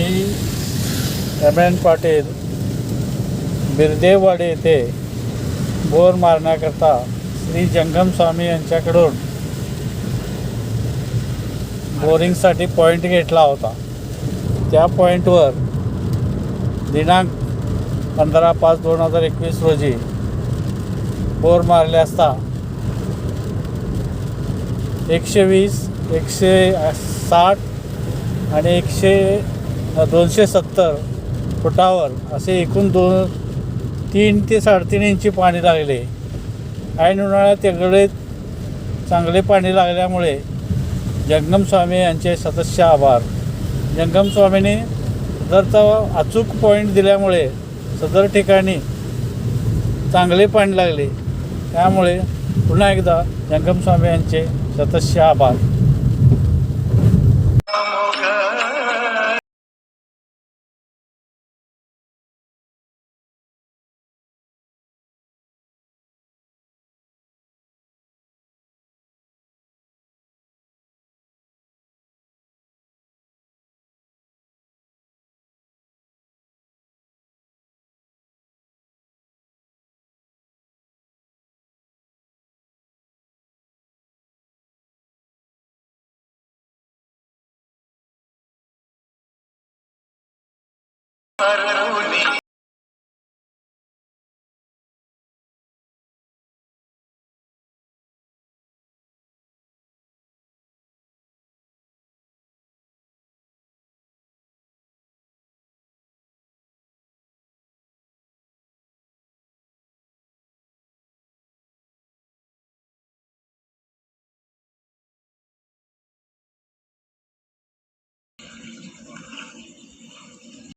मी M N Patil Birdevwadi येथे bore मारण्याकरता Shri जंगम स्वामी यांच्याकडून बोरिंगसाठी पॉईंट घेतला होता. त्या पॉईंटवर दिनांक पंधरा पाच दोन हजार एकवीस रोजी बोर मारले असता एकशे वीस एकशे साठ आणि एकशे दोनशे सत्तर फुटावर असे एकूण दोन तीन ते साडेतीन इंची पाणी लागले. ऐन उन्हाळ्यात एकडे चांगले पाणी लागल्यामुळे जंगम स्वामी यांचे सदस्य आभार. जंगम स्वामीने सदरचा अचूक पॉईंट दिल्यामुळे सदर ठिकाणी चांगले पाणी लागले. त्यामुळे पुन्हा एकदा जंगम स्वामी यांचे सदस्य आभार.